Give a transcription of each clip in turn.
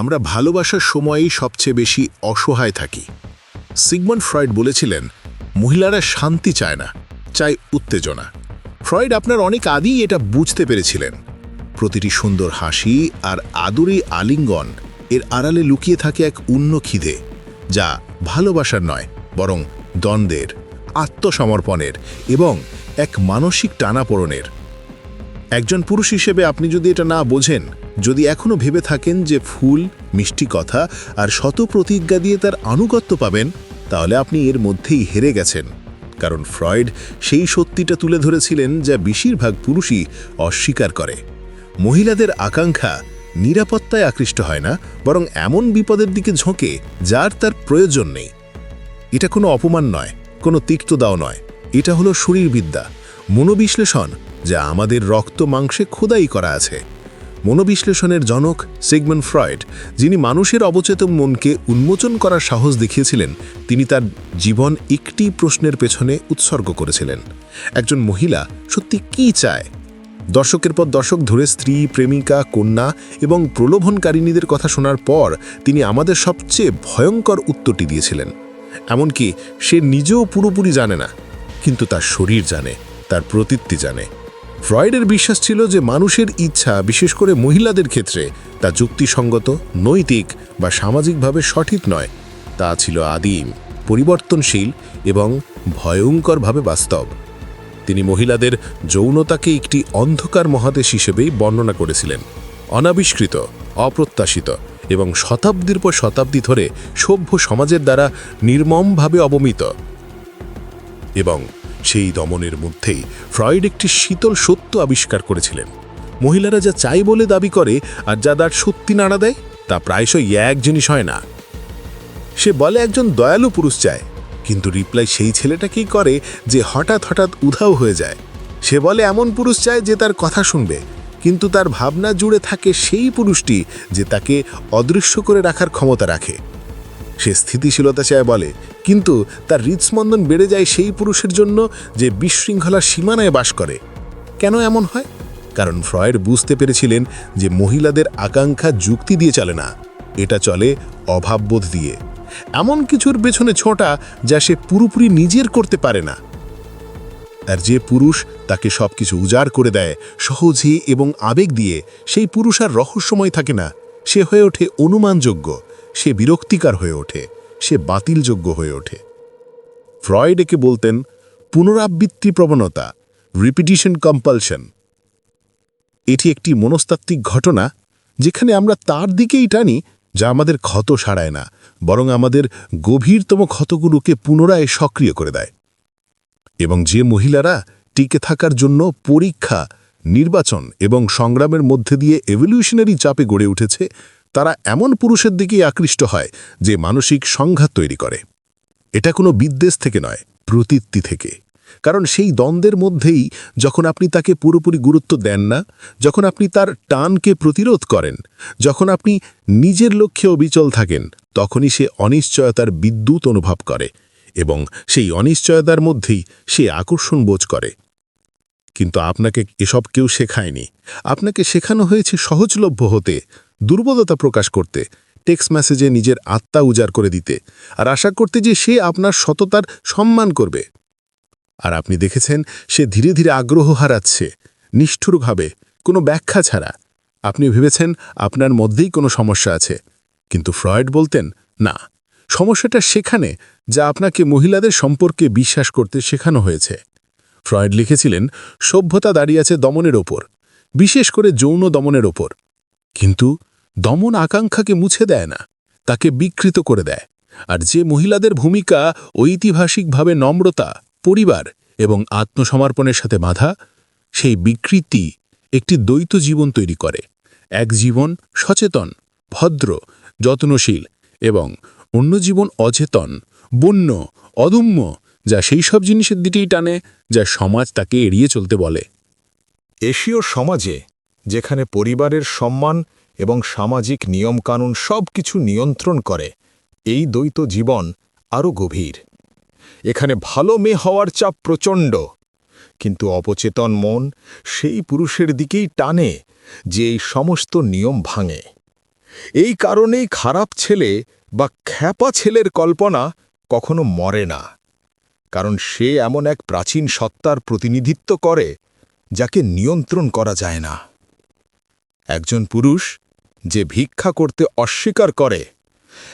আমরা ভালোবাসার সময়েই সবচেয়ে বেশি অসহায় থাকি। সিগমন্ড ফ্রয়েড বলেছিলেন, মহিলারা শান্তি চায় না, চায় উত্তেজনা। ফ্রয়েড আপনার অনেক আগেই এটা বুঝতে পেরেছিলেন। প্রতিটি সুন্দর হাসি আর আদুরি আলিঙ্গন এর আড়ালে লুকিয়ে থাকে এক উন্ন খিদে, যা ভালোবাসার নয়, বরং দ্বন্দ্বের, আত্মসমর্পণের এবং এক মানসিক টানাপোড়নের। একজন পুরুষ হিসেবে আপনি যদি এটা না বোঝেন যদি এখনও ভেবে থাকেন যে ফুল, মিষ্টি কথা আর শত প্রতিজ্ঞা দিয়ে তার আনুগত্য পাবেন, তাহলে আপনি এর মধ্যেই হেরে গেছেন। কারণ ফ্রয়েড সেই সত্যিটা তুলে ধরেছিলেন যা বেশিরভাগ পুরুষই অস্বীকার করে। মহিলাদের আকাঙ্ক্ষা নিরাপত্তায় আকৃষ্ট হয় না, বরং এমন বিপদের দিকে ঝোঁকে যার তার প্রয়োজন নেই। এটা কোনো অপমান নয়, কোনো তিক্তদাও নয়। এটা হলো শরীরবিদ্যা, মনোবিশ্লেষণ যা আমাদের রক্ত মাংসে খোদাই করা আছে। মনোবিশ্লেষণের জনক সিগমন ফ্রয়েড, যিনি মানুষের অবচেতন মনকে উন্মোচন করার সাহস দেখিয়েছিলেন, তিনি তার জীবন একটি প্রশ্নের পেছনে উৎসর্গ করেছিলেন। একজন মহিলা সত্যি কি চায়? দর্শকের পর দর্শক ধরে স্ত্রী, প্রেমিকা, কন্যা এবং প্রলোভনকারিণীদের কথা শোনার পর তিনি আমাদের সবচেয়ে ভয়ঙ্কর উত্তরটি দিয়েছিলেন। এমনকি সে নিজেও পুরোপুরি জানে না, কিন্তু তার শরীর জানে, তার প্রতীত্তি জানে। ফ্রয়েডের বিশ্বাস ছিল যে মানুষের ইচ্ছা, বিশেষ করে মহিলাদের ক্ষেত্রে, তা যুক্তিসঙ্গত, নৈতিক বা সামাজিকভাবে সঠিক নয়। তা ছিল আদিম, পরিবর্তনশীল এবং ভয়ঙ্করভাবে বাস্তব। তিনি মহিলাদের যৌনতাকে একটি অন্ধকার মহাদেশ হিসেবেই বর্ণনা করেছিলেন। অনাবিষ্কৃত, অপ্রত্যাশিত এবং শতাব্দীর পর শতাব্দী ধরে সভ্য সমাজের দ্বারা নির্মমভাবে অবমিত। এবং সেই দমনের মধ্যেই ফ্রয়েড একটি শীতল সত্য আবিষ্কার করেছিলেন। মহিলারা যা চাই বলে দাবি করে আর যা তার সত্যি নাড়া দেয়, তা প্রায়শই এক জিনিস হয় না। সে বলে একজন দয়ালু পুরুষ চায়, কিন্তু রিপ্লাই সেই ছেলেটাকেই করে যে হঠাৎ হঠাৎ উধাও হয়ে যায়। সে বলে এমন পুরুষ চায় যে তার কথা শুনবে, কিন্তু তার ভাবনা জুড়ে থাকে সেই পুরুষটি যে তাকে অদৃশ্য করে রাখার ক্ষমতা রাখে। সে স্থিতিশীলতা চায় বলে কিন্তু তার হৃদস্পন্দন বেড়ে যায় সেই পুরুষের জন্য যে বিশৃঙ্খলার সীমানায় বাস করে। কেন এমন হয়? কারণ ফ্রয়েড বুঝতে পেরেছিলেন যে মহিলাদের আকাঙ্ক্ষা যুক্তি দিয়ে চলে না। এটা চলে অভাববোধ দিয়ে। এমন কিছুর পেছনে ছোটা যা সে পুরোপুরি নিজের করতে পারে না। আর যে পুরুষ তাকে সবকিছু উজাড় করে দেয়, সহজে এবং আবেগ দিয়ে, সেই পুরুষ আর রহস্যময় থাকে না। সে হয়ে ওঠে অনুমানযোগ্য। সে বিরক্তিকার হয়ে ওঠে। সে বাতিলযোগ্য হয়ে ওঠে। ফ্রয়েড একে বলতেন পুনরাবৃত্তি প্রবণতা রিপিটিশন কম্পালশন এটি একটি মনস্তাত্ত্বিক ঘটনা যেখানে আমরা তার দিকেই টানি যা আমাদের ক্ষত সারায় না, বরং আমাদের গভীরতম ক্ষতগুলোকে পুনরায় সক্রিয় করে দেয়। এবং যে মহিলারা টিকে থাকার জন্য পরীক্ষা, নির্বাচন এবং সংগ্রামের মধ্যে দিয়ে এভলিউশনারি চাপে গড়ে উঠেছে তারা এমন পুরুষের দিকেই আকৃষ্ট হয় যে মানসিক সংঘাত তৈরি করে। এটা কোনো বিদ্বেষ থেকে নয়, প্রতীত্তি থেকে। কারণ সেই দ্বন্দ্বের মধ্যেই যখন আপনি তাকে পুরোপুরি গুরুত্ব দেন না, যখন আপনি তার টানকে প্রতিরোধ করেন, যখন আপনি নিজের লক্ষ্যে অবিচল থাকেন, তখনই সে অনিশ্চয়তার বিদ্যুৎ অনুভব করে এবং সেই অনিশ্চয়তার মধ্যেই সে আকর্ষণ বোঝ করে। কিন্তু আপনাকে এসব কেউ শেখায়নি। আপনাকে শেখানো হয়েছে সহজলভ্য হতে দুর্বলতা প্রকাশ করতে টেক্সট মেসেজে নিজের আত্মা উজাড় করে দিতে, আর আশা করতে যে সে আপনার সততার সম্মান করবে। আর আপনি দেখেছেন, সে ধীরে ধীরে আগ্রহ হারাচ্ছে, নিষ্ঠুরভাবে, কোনো ব্যাখ্যা ছাড়া। আপনি ভেবেছেন, আপনার মধ্যেই কোনো সমস্যা আছে। কিন্তু ফ্রয়েড বলতেন, না, সমস্যাটা সেখানে, যা আপনাকে মহিলাদের সম্পর্কে বিশ্বাস করতে শেখানো হয়েছে। ফ্রয়েড লিখেছিলেন, সভ্যতা দাঁড়িয়ে আছে দমনের ওপর, বিশেষ করে যৌন দমনের ওপর। কিন্তু দমন আকাঙ্ক্ষাকে মুছে দেয় না, তাকে বিকৃত করে দেয়। আর যে মহিলাদের ভূমিকা ঐতিহাসিকভাবে নম্রতা, পরিবার এবং আত্মসমর্পণের সাথে বাঁধা, সেই বিকৃতি একটি দ্বৈত জীবন তৈরি করে। এক জীবন সচেতন, ভদ্র, যত্নশীল এবং অন্য জীবন অচেতন, বন্য, অদম্য, যা সেই সব জিনিসের দিকেই টানে, যা সমাজ তাকে এড়িয়ে চলতে বলে। এশীয় সমাজে, যেখানে পরিবারের সম্মান এবং সামাজিক নিয়মকানুন সব কিছু নিয়ন্ত্রণ করে। এই দ্বৈত জীবন আরও গভীর। এখানে ভালো মেয়ে হওয়ার চাপ প্রচণ্ড। কিন্তু অপচেতন মন সেই পুরুষের দিকেই টানে যে এই সমস্ত নিয়ম ভাঙে। এই কারণেই খারাপ ছেলে বা খ্যাপা ছেলের কল্পনা কখনো মরে না। কারণ সে এমন এক প্রাচীন সত্তার প্রতিনিধিত্ব করে, যাকে নিয়ন্ত্রণ করা যায় না। একজন পুরুষ যে ভিক্ষা করতে অস্বীকার করে।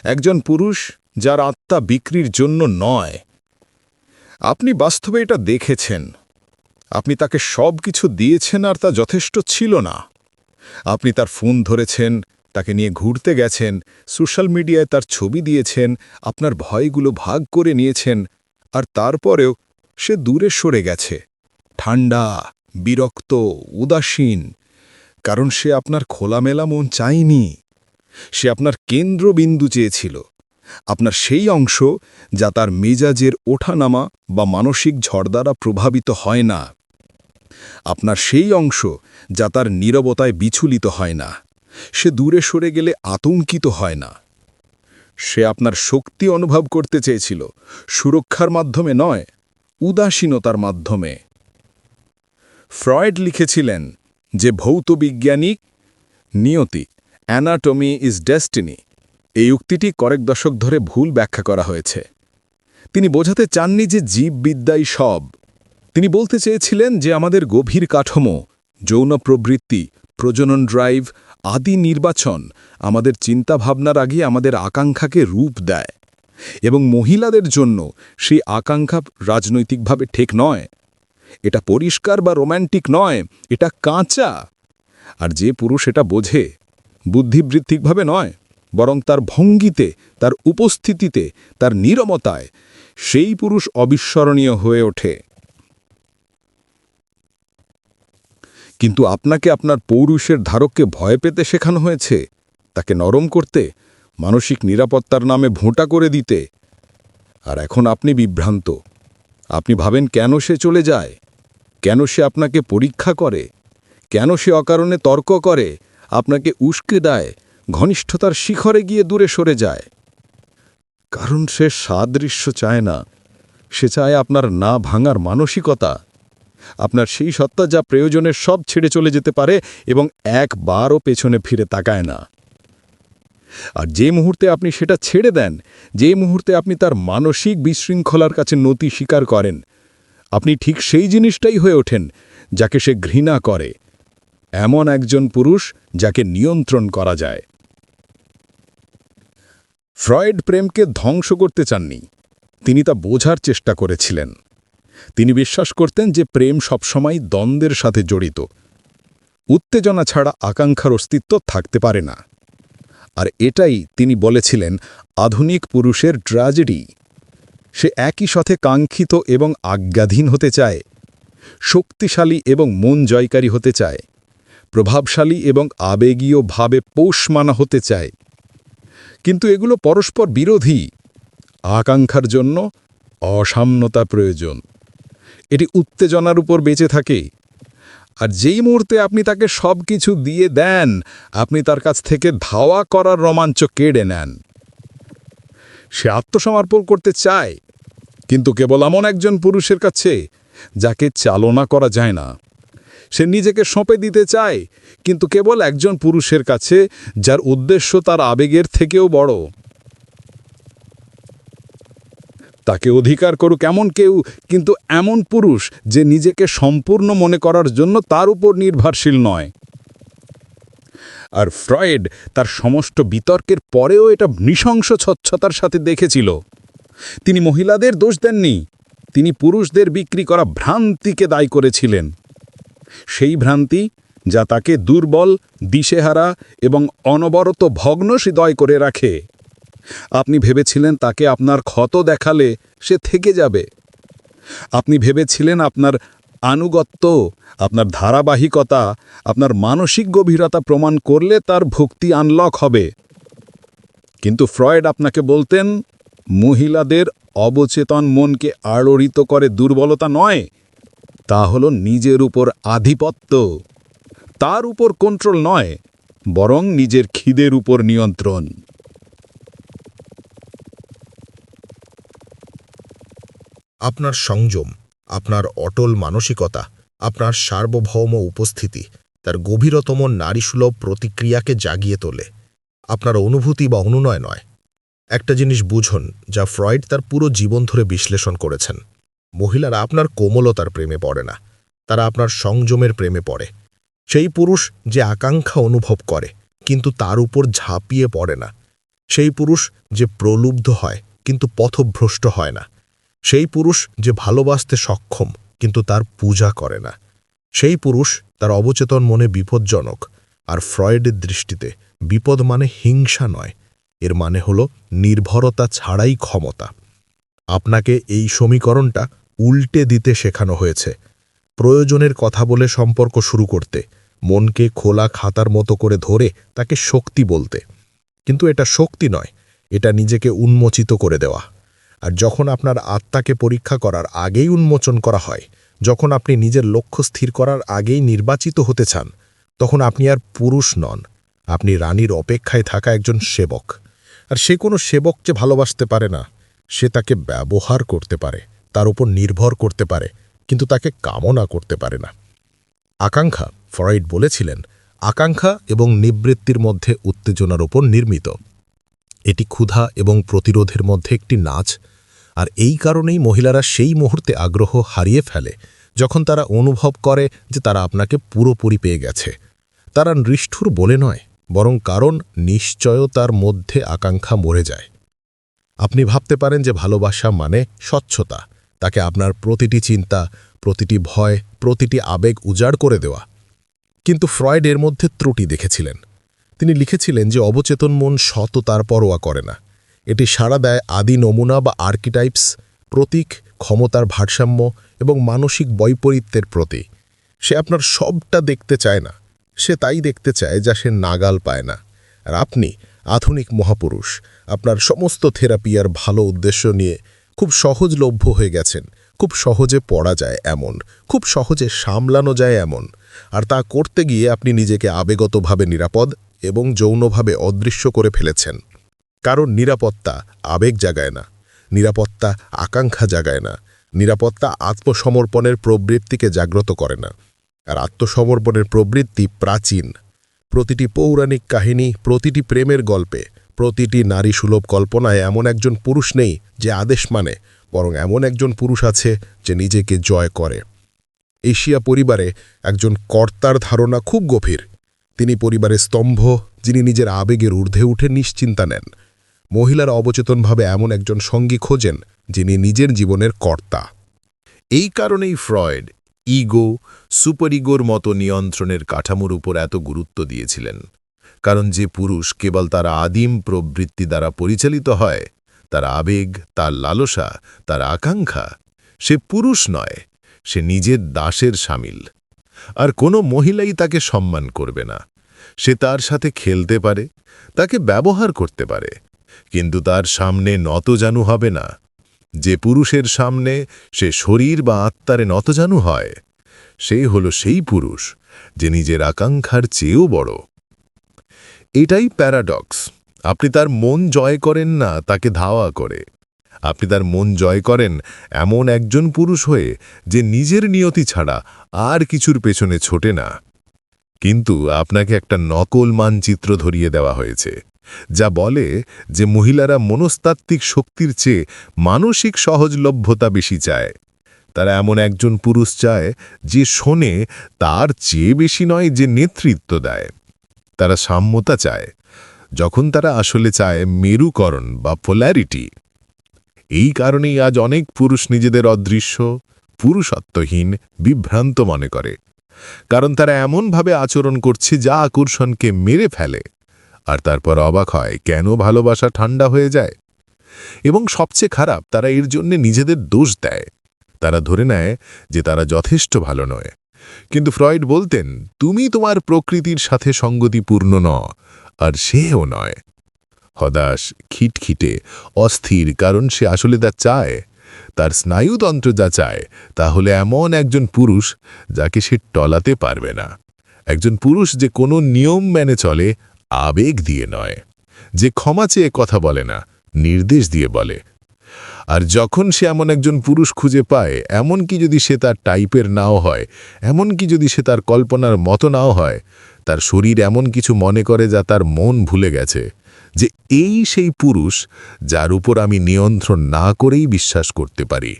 একজন পুরুষ যার আত্মা বিক্রির জন্য নয়। আপনি বাস্তবে এটা দেখেছেন। আপনি তাকে সব কিছু দিয়েছেন আর তা যথেষ্ট ছিল না। আপনি তার ফোন ধরেছেন, তাকে নিয়ে ঘুরতে গেছেন, সোশ্যাল মিডিয়ায় তার ছবি দিয়েছেন, আপনার ভয়গুলো ভাগ করে নিয়েছেন, আর তারপরেও সে দূরে সরে গেছে। ঠান্ডা, বিরক্ত, উদাসীন কারণ সে আপনার খোলামেলা মন চায়নি। সে আপনার কেন্দ্রবিন্দু চেয়েছিল। আপনার সেই অংশ যা তার মেজাজের ওঠানামা বা মানসিক ঝড় দ্বারা প্রভাবিত হয় না। আপনার সেই অংশ যা তার নীরবতায় বিচলিত হয় না। সে দূরে সরে গেলে আতঙ্কিত হয় না। সে আপনার শক্তি অনুভব করতে চেয়েছিল। সুরক্ষার মাধ্যমে নয়, উদাসীনতার মাধ্যমে। ফ্রয়েড লিখেছিলেন যে ভৌতবিজ্ঞানিক নিয়তি, অ্যানাটমি ইজ ডেস্টিনি। এই উক্তিটি কয়েক দশক ধরে ভুল ব্যাখ্যা করা হয়েছে। তিনি বোঝাতে চাননি যে জীববিদ্যাই সব। তিনি বলতে চেয়েছিলেন যে আমাদের গভীর কাঠামো, যৌন প্রবৃত্তি, প্রজনন ড্রাইভ, আদি নির্বাচন আমাদের চিন্তাভাবনার আগে আমাদের আকাঙ্ক্ষাকে রূপ দেয়। এবং মহিলাদের জন্য সেই আকাঙ্ক্ষা রাজনৈতিকভাবে ঠিক নয়। এটা পরিষ্কার বা রোম্যান্টিক নয়, এটা কাঁচা। আর যে পুরুষ এটা বোঝে, বুদ্ধিবৃত্তিকভাবে নয়, বরং তার ভঙ্গিতে, তার উপস্থিতিতে, তার নিরমতায় সেই পুরুষ অবিস্মরণীয় হয়ে ওঠে। কিন্তু আপনাকে আপনার পৌরুষের ধারককে ভয় পেতে শেখানো হয়েছে, তাকে নরম করতে, মানসিক নিরাপত্তার নামে ভোঁটা করে দিতে। আর এখন আপনি বিভ্রান্ত। আপনি ভাবেন কেন সে চলে যায়? কেন সে আপনাকে পরীক্ষা করে? কেন সে অকারণে তর্ক করে? আপনাকে উস্কে দেয়, ঘনিষ্ঠতার শিখরে গিয়ে দূরে সরে যায়। কারণ সে সাদৃশ্য চায় না। সে চায় আপনার না ভাঙার মানসিকতা। আপনার সেই সত্তা যা প্রয়োজনের সব ছেড়ে চলে যেতে পারে এবং একবারও পেছনে ফিরে তাকায় না। আর যে মুহূর্তে আপনি সেটা ছেড়ে দেন, যে মুহূর্তে আপনি তার মানসিক বিশৃঙ্খলার কাছে নতি স্বীকার করেন আপনি ঠিক সেই জিনিসটাই হয়ে ওঠেন যাকে সে ঘৃণা করে। এমন একজন পুরুষ যাকে নিয়ন্ত্রণ করা যায়। ফ্রয়েড প্রেমকে ধ্বংস করতে চাননি। তিনি তা বোঝার চেষ্টা করেছিলেন। তিনি বিশ্বাস করতেন যে প্রেম সবসময় দ্বন্দ্বের সাথে জড়িত। উত্তেজনা ছাড়া আকাঙ্ক্ষার অস্তিত্ব থাকতে পারে না। আর এটাই তিনি বলেছিলেন আধুনিক পুরুষের ট্র্যাজেডি। সে একই সাথে কাঙ্ক্ষিত এবং আজ্ঞাধীন হতে চায়, শক্তিশালী এবং মন জয়কারী হতে চায়, প্রভাবশালী এবং আবেগীয়ভাবে পোষমানা হতে চায়। কিন্তু এগুলো পরস্পর বিরোধী, আকাঙ্ক্ষার জন্য অসাম্যতা প্রয়োজন। এটি উত্তেজনার উপর বেঁচে থাকে। আর যেই মুহূর্তে আপনি তাকে সব কিছু দিয়ে দেন, আপনি তার কাছ থেকে ধাওয়া করার রোমাঞ্চ কেড়ে নেন। সে আত্মসমর্পণ করতে চায় কিন্তু কেবল এমন একজন পুরুষের কাছে, যাকে চালনা করা যায় না। সে নিজেকে সঁপে দিতে চায়, কিন্তু কেবল একজন পুরুষের কাছে, যার উদ্দেশ্য তার আবেগের থেকেও বড়। তাকে অধিকার করুক এমন কেউ, কিন্তু এমন পুরুষ যে নিজেকে সম্পূর্ণ মনে করার জন্য তার উপর নির্ভরশীল নয়। আর ফ্রয়েড তার সমস্ত বিতর্কের পরেও এটা নৃশংস স্বচ্ছতার সাথে দেখেছিল। তিনি মহিলাদের দোষ দেননি, তিনি পুরুষদের বিক্রি করা ভ্রান্তিকে দায়ী করেছিলেন। সেই ভ্রান্তি যা তাকে দুর্বল, দিশেহারা এবং অনবরত ভগ্ন হৃদয় করে রাখে। আপনি ভেবেছিলেন তাকে আপনার ক্ষত দেখালে সে থেকে যাবে। আপনি ভেবেছিলেন আপনার আনুগত্য, আপনার ধারাবাহিকতা, আপনার মানসিক গভীরতা প্রমাণ করলে তার ভক্তি আনলক হবে। কিন্তু ফ্রয়েড আপনাকে বলতেন মহিলাদের অবচেতন মনকে আড়রিত করে দুর্বলতা নয়, তা হল নিজের উপর আধিপত্য। তার উপর কন্ট্রোল নয়, বরং নিজের খিদের উপর নিয়ন্ত্রণ। আপনার সংযম, আপনার অটল মানসিকতা, আপনার সার্বভৌম উপস্থিতি, তার গভীরতম নারীসুলভ প্রতিক্রিয়াকে জাগিয়ে তোলে। আপনার অনুভূতি বা অনুনয় নয় একটা জিনিস বুঝুন যা ফ্রয়েড তার পুরো জীবন ধরে বিশ্লেষণ করেছেন। মহিলারা আপনার কোমলতার প্রেমে পড়ে না, তারা আপনার সংযমের প্রেমে পড়ে। সেই পুরুষ যে আকাঙ্ক্ষা অনুভব করে, কিন্তু তার উপর ঝাঁপিয়ে পড়ে না। সেই পুরুষ যে প্রলুব্ধ হয়, কিন্তু পথভ্রষ্ট হয় না। সেই পুরুষ যে ভালোবাসতে সক্ষম, কিন্তু তার পূজা করে না। সেই পুরুষ তার অবচেতন মনে বিপজ্জনক, আর ফ্রয়েডের দৃষ্টিতে বিপদ মানে হিংসা নয়। এর মানে হল নির্ভরতা ছাড়াই ক্ষমতা। আপনাকে এই সমীকরণটা উল্টে দিতে শেখানো হয়েছে। প্রয়োজনের কথা বলে সম্পর্ক শুরু করতে, মনকে খোলা খাতার মতো করে ধরে তাকে শক্তি বলতে। কিন্তু এটা শক্তি নয়, এটা নিজেকে উন্মোচিত করে দেওয়া। আর যখন আপনার আত্মাকে পরীক্ষা করার আগেই উন্মোচন করা হয়, যখন আপনি নিজের লক্ষ্য স্থির করার আগেই নির্বাচিত হতে চান, তখন আপনি আর পুরুষ নন, আপনি রানীর অপেক্ষায় থাকা একজন সেবক। আর সে কোনো সেবক যে ভালোবাসতে পারে না, সে তাকে ব্যবহার করতে পারে, তার উপর নির্ভর করতে পারে, কিন্তু তাকে কামনা করতে পারে না। আকাঙ্ক্ষা, ফ্রয়েড বলেছিলেন, আকাঙ্ক্ষা এবং নিবৃত্তির মধ্যে উত্তেজনার ওপর নির্মিত। এটি ক্ষুধা এবং প্রতিরোধের মধ্যে একটি নাচ, আর এই কারণেই মহিলারা সেই মুহূর্তে আগ্রহ হারিয়ে ফেলে, যখন তারা অনুভব করে যে তারা আপনাকে পুরোপুরি পেয়ে গেছে। তারা নিষ্ঠুর বলে নয় বরং কারণ নিশ্চয়তার মধ্যে আকাঙ্ক্ষা মরে যায়। আপনি ভাবতে পারেন যে ভালোবাসা মানে স্বচ্ছতা, তাকে আপনার প্রতিটি চিন্তা, প্রতিটি ভয়, প্রতিটি আবেগ উজাড় করে দেওয়া। কিন্তু ফ্রয়েড এর মধ্যে ত্রুটি দেখেছিলেন। তিনি লিখেছিলেন যে অবচেতন মন শত তার পরোয়া করে না। এটি সাড়া দেয় আদি নমুনা বা আর্কিটাইপস, প্রতীক, ক্ষমতার ভারসাম্য এবং মানসিক বৈপরীত্যের প্রতি। সে আপনার সবটা দেখতে চায় না। সে তাই দেখতে চায় যা সে নাগাল পায় না। আর আপনি আধুনিক মহাপুরুষ, আপনার সমস্ত থেরাপি আর ভালো উদ্দেশ্য নিয়ে খুব সহজলভ্য হয়ে গেছেন। খুব সহজে পড়া যায় এমন, খুব সহজে সামলানো যায় এমন। আর তা করতে গিয়ে আপনি নিজেকে আবেগতভাবে নিরাপদ এবং যৌনভাবে অদৃশ্য করে ফেলেছেন। কারণ নিরাপত্তা আবেগ জাগায় না, নিরাপত্তা আকাঙ্ক্ষা জাগায় না, নিরাপত্তা আত্মসমর্পণের প্রবৃত্তিকে জাগ্রত করে না। আর আত্মসমর্পণের প্রবৃত্তি প্রাচীন। প্রতিটি পৌরাণিক কাহিনী, প্রতিটি প্রেমের গল্পে, প্রতিটি নারী সুলভ কল্পনায় এমন একজন পুরুষ নেই যে আদেশ মানে বরং এমন একজন পুরুষ আছে যে নিজেকে জয় করে। এশিয়া পরিবারে একজন কর্তার ধারণা খুব গভীর। তিনি পরিবারের স্তম্ভ, যিনি নিজের আবেগের ঊর্ধ্বে উঠে নিশ্চিন্তা নেন। মহিলারা অবচেতনভাবে এমন একজন সঙ্গী খোঁজেন, যিনি নিজের জীবনের কর্তা। এই কারণেই ফ্রয়েড ইগো, সুপার ইগোর মতো নিয়ন্ত্রণের কাঠামোর উপর এত গুরুত্ব দিয়েছিলেন। কারণ যে পুরুষ কেবল তার আদিম প্রবৃত্তি দ্বারা পরিচালিত হয়, তার আবেগ, তার লালসা, তার আকাঙ্ক্ষা, সে পুরুষ নয়, সে নিজের দাসের সামিল। আর কোনো মহিলাই তাকে সম্মান করবে না। সে তার সাথে খেলতে পারে, তাকে ব্যবহার করতে পারে, কিন্তু তার সামনে নতজানু হবে না। যে পুরুষের সামনে সে শরীর বা আত্মারে নতজানু হয়, সে হল সেই পুরুষ যে নিজের আকাঙ্ক্ষার চেয়েও বড়। এটাই প্যারাডক্স। আপনি তার মন জয় করেন না, তাকে ধাওয়া করে। আপনি তার মন জয় করেন এমন একজন পুরুষ হয়ে যে নিজের নিয়তি ছাড়া আর কিছুর পেছনে ছোটে না। কিন্তু আপনাকে একটা নকল মানচিত্র ধরিয়ে দেওয়া হয়েছে। যা বলে যে মহিলারা মনস্তাত্ত্বিক শক্তির চেয়ে মানসিক সহজলভ্যতা বেশি চায়। তারা এমন একজন পুরুষ চায় যে শোনে তার চেয়ে বেশি নয় যে নেতৃত্ব দেয়। তারা সাম্যতা চায়। যখন তারা আসলে চায় মেরুকরণ বা পোল্যারিটি এই কারণেই আজ অনেক পুরুষ নিজেদের অদৃশ্য, পুরুষত্বহীন, বিভ্রান্ত মনে করে। কারণ তারা এমনভাবে আচরণ করছে যা আকর্ষণকে মেরে ফেলে। আর তারপর অবাক হয়, কেন ভালোবাসা ঠান্ডা হয়ে যায়? এবং সবচেয়ে খারাপ, তারা এর জন্য নিজেদের দোষ দেয়। তারা ধরে নেয় যে তারা যথেষ্ট ভালো নয়। কিন্তু ফ্রয়েড বলতেন, তুমি তোমার প্রকৃতির সাথে সঙ্গতিপূর্ণ ন আর সেও নয়। হদাস খিটখিটে, অস্থির, কারণ সে আসলে তা চায়, তার স্নায়ুতন্ত্র যা চায় তাহলে এমন একজন পুরুষ যাকে সে টলাতে পারবে না। একজন পুরুষ যে কোনো নিয়ম মেনে চলে আবেগ দিয়ে নয়, যে ক্ষমা চেয়ে কথা বলে না, নির্দেশ দিয়ে বলে। আর যখন সে এমন একজন পুরুষ খুঁজে পায় এমনকি যদি সে তার টাইপের নাও হয় এমনকি যদি সে তার কল্পনার মতো নাও হয়, তার শরীর এমন কিছু মনে করে যা তার মন ভুলে গেছে, যে এই সেই পুরুষ যার উপর আমি নিয়ন্ত্রণ না করেই বিশ্বাস করতে পারি।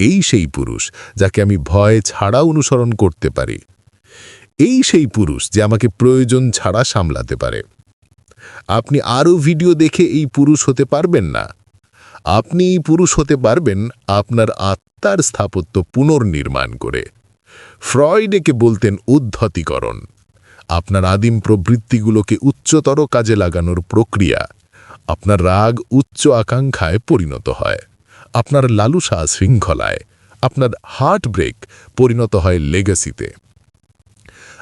এই সেই পুরুষ যাকে আমি ভয় ছাড়া অনুসরণ করতে পারি। এই সেই পুরুষ যে আমাকে প্রয়োজন ছাড়া সামলাতে পারে। আপনি আরও ভিডিও দেখে এই পুরুষ হতে পারবেন না। আপনি এই পুরুষ হতে পারবেন আপনার আত্মার স্থাপত্য পুনর্নির্মাণ করে। ফ্রয়েড একে বলতেন উদ্ধতিকরণ। আপনার আদিম প্রবৃত্তিগুলোকে উচ্চতর কাজে লাগানোর প্রক্রিয়া আপনার রাগ উচ্চ আকাঙ্ক্ষায় পরিণত হয়। আপনার লালুসা শৃঙ্খলায় আপনার হার্ট ব্রেক পরিণত হয় লেগাসিতে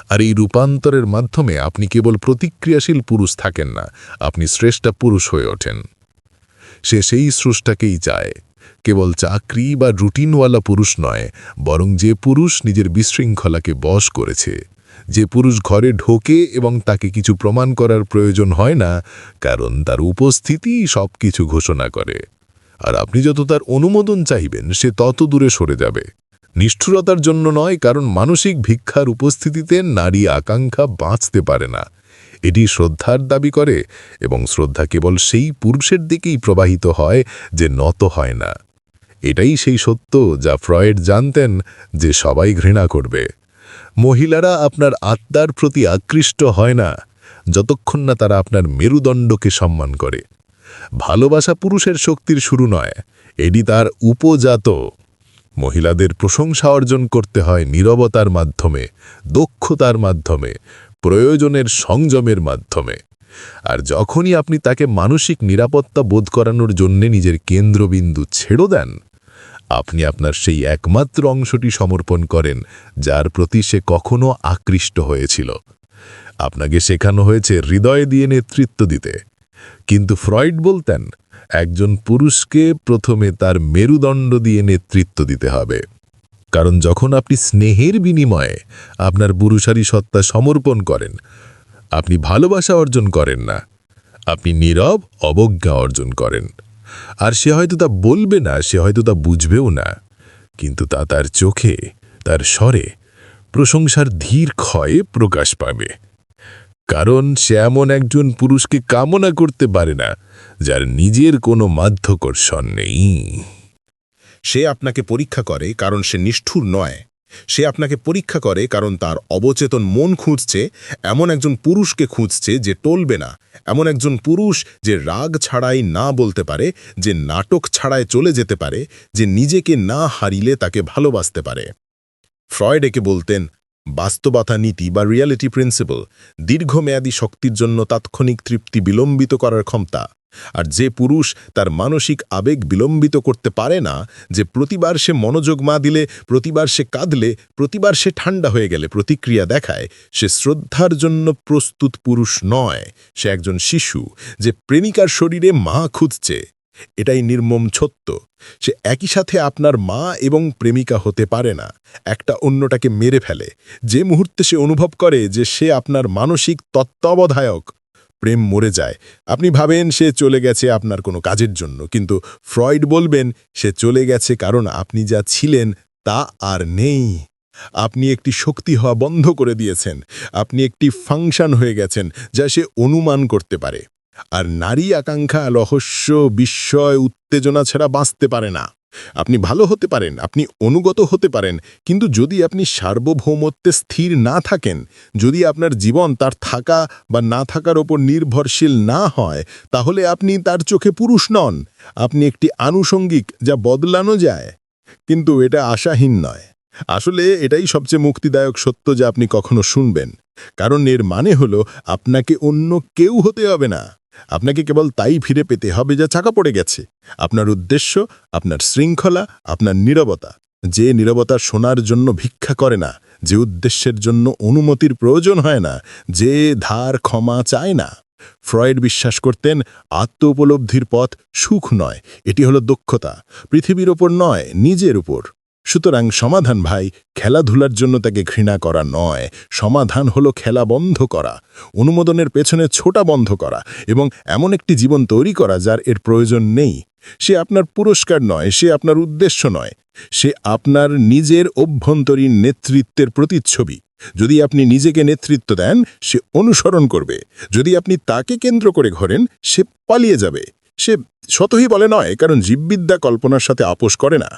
আর এই রূপান্তরের মাধ্যমে আপনি কেবল প্রতিক্রিয়াশীল পুরুষ থাকেন না, আপনি শ্রেষ্ঠ পুরুষ হয়ে ওঠেন। সে সেই স্রষ্টাকেই চায়, কেবল চাকরি বা রুটিনওয়ালা পুরুষ নয়, বরং যে পুরুষ নিজের বিশৃঙ্খলাকে বশ করেছে। যে পুরুষ ঘরে ঢোকে এবং তাকে কিছু প্রমাণ করার প্রয়োজন হয় না, কারণ তার উপস্থিতি সব কিছু ঘোষণা করে। আর আপনি যত তার অনুমোদন চাইবেন সে তত দূরে সরে যাবে। নিষ্ঠুরতার জন্য নয়, কারণ মানসিক ভিক্ষার উপস্থিতিতে নারী আকাঙ্ক্ষা বাঁচতে পারে না। এটি শ্রদ্ধার দাবি করে এবং শ্রদ্ধা কেবল সেই পুরুষের দিকেই প্রবাহিত হয় যে নত হয় না। এটাই সেই সত্য যা ফ্রয়েড জানতেন যে সবাই ঘৃণা করবে। মহিলারা আপনার আত্মার প্রতি আকৃষ্ট হয় না, যতক্ষণ না তারা আপনার মেরুদণ্ডকে সম্মান করে। ভালোবাসা পুরুষের শক্তির শুরু নয়, এটি তার উপজাত মহিলাদের প্রশংসা অর্জন করতে হয় নীরবতার মাধ্যমে, দক্ষতার মাধ্যমে, প্রয়োজনের সংযমের মাধ্যমে। আর যখনই আপনি তাকে মানসিক নিরাপত্তা বোধ করানোর জন্যে নিজের কেন্দ্রবিন্দু ছেড়ো দেন, আপনি আপনার সেই একমাত্র অংশটি সমর্পণ করেন, যার প্রতি সে কখনো আকৃষ্ট হয়েছিল। আপনাকে শেখানো হয়েছে হৃদয় দিয়ে নেতৃত্ব দিতে। কিন্তু ফ্রয়েড বলতেন একজন পুরুষকে প্রথমে তার মেরুদণ্ড দিয়ে নেতৃত্ব দিতে হবে। কারণ যখন আপনি স্নেহের বিনিময়ে আপনার পুরুষারী সত্তা সমর্পণ করেন, আপনি ভালোবাসা অর্জন করেন না, আপনি নীরব অবজ্ঞা অর্জন করেন। আর সে হয়তো তা বলবে না, সে হয়তো তা বুঝবেও না, কিন্তু তা তার চোখে, তার স্বরে প্রশংসার ধীর ক্ষয়ে প্রকাশ পাবে। কারণ সে এমন একজন পুরুষকে কামনা করতে পারে না, যার নিজের কোনো মাধ্যকর্ষণ নেই। সে আপনাকে পরীক্ষা করে কারণ সে নিষ্ঠুর নয়। সে আপনাকে পরীক্ষা করে কারণ তার অবচেতন মন খুঁজছে, এমন একজন পুরুষকে খুঁজছে যে টলবে না, এমন একজন পুরুষ যে রাগ ছাড়াই না বলতে পারে, যে নাটক ছাড়াই চলে যেতে পারে, যে নিজেকে না হারিলে তাকে ভালোবাসতে পারে। ফ্রয়েড একে বলতেন বাস্তবতা নীতি বা রিয়ালিটি প্রিন্সিপাল দীর্ঘমেয়াদী শক্তির জন্য তাৎক্ষণিক তৃপ্তি বিলম্বিত করার ক্ষমতা। আর যে পুরুষ তার মানসিক আবেগ বিলম্বিত করতে পারে না, যে প্রতিবার সে মনোযোগ মা দিলে, প্রতিবার সে কাঁদলে, প্রতিবার সে ঠান্ডা হয়ে গেলে প্রতিক্রিয়া দেখায়, সে শ্রদ্ধার জন্য প্রস্তুত পুরুষ নয়। সে একজন শিশু, যে প্রেমিকার শরীরে মা খুঁজছে। এটাই নির্মম ছত্য সে একই সাথে আপনার মা এবং প্রেমিকা হতে পারে না। একটা অন্যটাকে মেরে ফেলে। যে মুহূর্তে সে অনুভব করে যে সে আপনার মানসিক তত্ত্বাবধায়ক, প্রেম মরে যায়। আপনি ভাবেন সে চলে গেছে আপনার কোনো কাজের জন্য, কিন্তু ফ্রয়েড বলবেন, সে চলে গেছে কারণ আপনি যা ছিলেন তা আর নেই। আপনি একটি শক্তি হওয়া বন্ধ করে দিয়েছেন। আপনি একটি ফাংশন হয়ে গেছেন যা সে অনুমান করতে পারে। আর নারী আকাঙ্ক্ষা, রহস্য, বিস্ময়, উত্তেজনা ছাড়া বাঁচতে পারে না। আপনি ভালো হতে পারেন, আপনি অনুগত হতে পারেন, কিন্তু যদি আপনি সার্বভৌমত্বে স্থির না থাকেন, যদি আপনার জীবন তার থাকা বা না থাকার ওপর নির্ভরশীল না হয়, তাহলে আপনি তার চোখে পুরুষ নন। আপনি একটি আনুষঙ্গিক যা বদলানো যায়। কিন্তু এটা আশাহীন নয়। আসলে এটাই সবচেয়ে মুক্তিদায়ক সত্য যা আপনি কখনো শুনবেন। কারণ এর মানে হলো আপনাকে অন্য কেউ হতে হবে না। আপনাকে কেবল তাই ফিরে পেতে হবে যা চাকা পড়ে গেছে। আপনার উদ্দেশ্য, আপনার শৃঙ্খলা, আপনার নীরবতা। যে নীরবতা শোনার জন্য ভিক্ষা করে না, যে উদ্দেশ্যের জন্য অনুমতির প্রয়োজন হয় না, যে ধার ক্ষমা চায় না। ফ্রয়েড বিশ্বাস করতেন আত্ম উপলব্ধির পথ সুখ নয়, এটি হলো দক্ষতা, পৃথিবীর ওপর নয়, নিজের উপর। সুতরাং সমাধান ভাই, খেলাধুলার জন্য তাকে ঘৃণা করা নয়। সমাধান হলো খেলা বন্ধ করা, অনুমোদনের পেছনে ছোটা বন্ধ করা এবং এমন একটি জীবন তৈরি করা যার এর প্রয়োজন নেই। সে আপনার পুরস্কার নয়, সে আপনার উদ্দেশ্য নয়। সে আপনার নিজের অভ্যন্তরীণ নেতৃত্বের প্রতিচ্ছবি। যদি আপনি নিজেকে নেতৃত্ব দেন, সে অনুসরণ করবে। যদি আপনি তাকে কেন্দ্র করে ঘোরেন, সে পালিয়ে যাবে। সে শতই বলে নয়, কারণ জীববিদ্যা কল্পনার সাথে আপোষ করে না।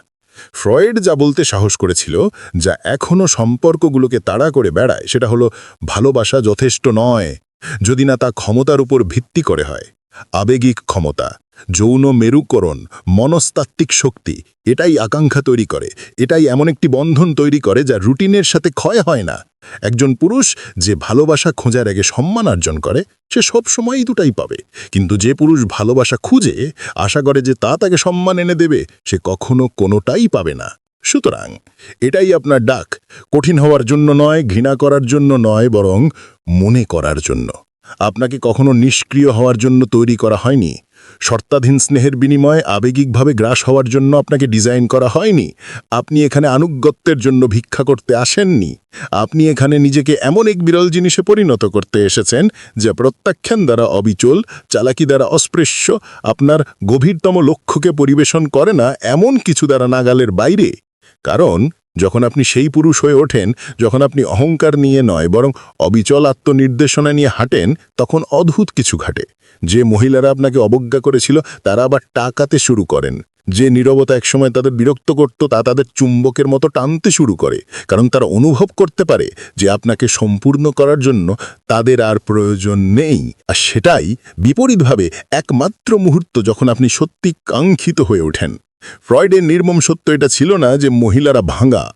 ফ্রয়েড যা বলতে সাহস করেছিল, যা এখনও সম্পর্কগুলোকে তাড়া করে বেড়ায়, সেটা হলো ভালোবাসা যথেষ্ট নয়, যদি না তা ক্ষমতার উপর ভিত্তি করে হয়, আবেগিক ক্ষমতা। যৌন মেরুকরণ, মনস্তাত্ত্বিক শক্তি, এটাই আকাঙ্ক্ষা তৈরি করে, এটাই এমন একটি বন্ধন তৈরি করে যা রুটিনের সাথে ক্ষয় হয় না। একজন পুরুষ যে ভালোবাসা খোঁজার আগে সম্মান অর্জন করে, সে সব সময়ই দুটাই পাবে। কিন্তু যে পুরুষ ভালোবাসা খুঁজে, আশা করে যে তা তাকে সম্মান এনে দেবে, সে কখনো কোনোটাই পাবে না। সুতরাং, এটাই আপনার ডাক, কঠিন হওয়ার জন্য নয়, ঘৃণা করার জন্য নয়, বরং মনে করার জন্য। আপনাকে কখনো নিষ্ক্রিয় হওয়ার জন্য তৈরি করা হয়নি। শর্তাধীন স্নেহের বিনিময়ে আবেগিকভাবে গ্রাস হওয়ার জন্য আপনাকে ডিজাইন করা হয়নি। আপনি এখানে আনুগত্যের জন্য ভিক্ষা করতে আসেননি। আপনি এখানে নিজেকে এমন এক বিরল জিনিসে পরিণত করতে এসেছেন, যা প্রত্যাখ্যান দ্বারা অবিচল, চালাকি দ্বারা অস্পৃশ্য, আপনার গভীরতম লক্ষ্যকে পরিবেশন করে না এমন কিছু দ্বারা নাগালের বাইরে। কারণ, যখন আপনি সেই পুরুষ হয়ে ওঠেন, যখন আপনি অহংকার নিয়ে নয়, বরং অবিচল আত্মনির্দেশনা নিয়ে হাঁটেন, তখন অদ্ভুত কিছু ঘটে। যে মহিলারা আপনাকে অবজ্ঞা করেছিল, তারা আবার টাকাতে শুরু করেন। যে নীরবতা একসময় তাদের বিরক্ত করত, তা তাদের চুম্বকের মতো টানতে শুরু করে। কারণ তারা অনুভব করতে পারে যে আপনাকে সম্পূর্ণ করার জন্য তাদের আর প্রয়োজন নেই। আর সেটাই বিপরীতভাবে একমাত্র মুহূর্ত যখন আপনি সত্যি কাঙ্ক্ষিত হয়ে ওঠেন। ফ্রয়েডের নির্মম সত্য এটা ছিল না যে মহিলারা ভাঙা।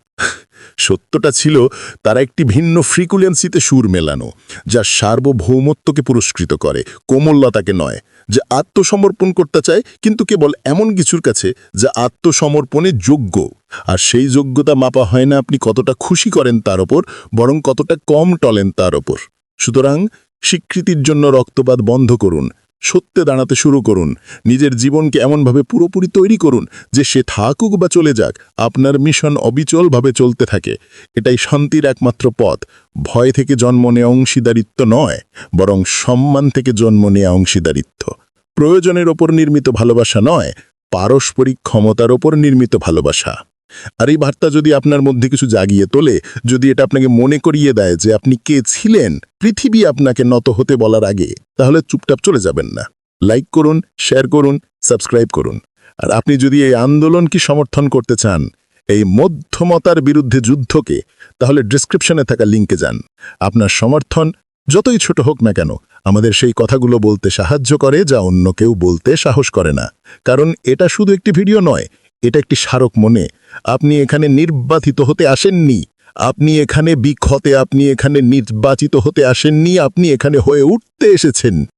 সত্যটা ছিল তারা একটি ভিন্ন ফ্রিকুয়েন্সিতে সুর মেলানো, যা সার্বভৌমত্বকে পুরস্কৃত করে কোমলতাকে নয়, যে আত্মসমর্পণ করতে চায়, কিন্তু কেবল এমন কিছুর কাছে যা আত্মসমর্পণে যোগ্য। আর সেই যোগ্যতা মাপা হয় না আপনি কতটা খুশি করেন তার ওপর, বরং কতটা কম টলেন তার ওপর। সুতরাং স্বীকৃতির জন্য রক্তপাত বন্ধ করুন সত্যে দাঁড়াতে শুরু করুন। নিজের জীবনকে এমনভাবে পুরোপুরি তৈরি করুন যে সে থাকুক বা চলে যাক, আপনার মিশন অবিচলভাবে চলতে থাকে। এটাই শান্তির একমাত্র পথ। ভয় থেকে জন্ম নেওয়া অংশীদারিত্ব নয়, বরং সম্মান থেকে জন্ম নেওয়া অংশীদারিত্ব। প্রয়োজনের ওপর নির্মিত ভালোবাসা নয়, পারস্পরিক ক্ষমতার ওপর নির্মিত ভালোবাসা। আর এই বার্তা যদি আপনার মধ্যে কিছু জাগিয়ে তোলে, যদি এটা আপনাকে মনে করিয়ে দেয় যে আপনি কে ছিলেন, পৃথিবী আপনাকে নত হতে বলার আগে, তাহলে চুপটাপ চলে যাবেন না। লাইক করুন শেয়ার করুন সাবস্ক্রাইব করুন। আর আপনি যদি এই আন্দোলন কি সমর্থন করতে চান, এই মধ্যমতার বিরুদ্ধে যুদ্ধকে, তাহলে ডিসক্রিপশনে থাকা লিঙ্কে যান। আপনার সমর্থন যতই ছোট হোক না কেন, আমাদের সেই কথাগুলো বলতে সাহায্য করে যা অন্য কেউ বলতে সাহস করে না। কারণ এটা শুধু একটি ভিডিও নয় এটা একটি স্মারক মনে। আপনি এখানে নির্বাচিত হতে আসেননি। আপনি এখানে বিক্ষতে আপনি এখানে নির্বাচিত হতে আসেননি। আপনি এখানে হয়ে উঠতে এসেছেন।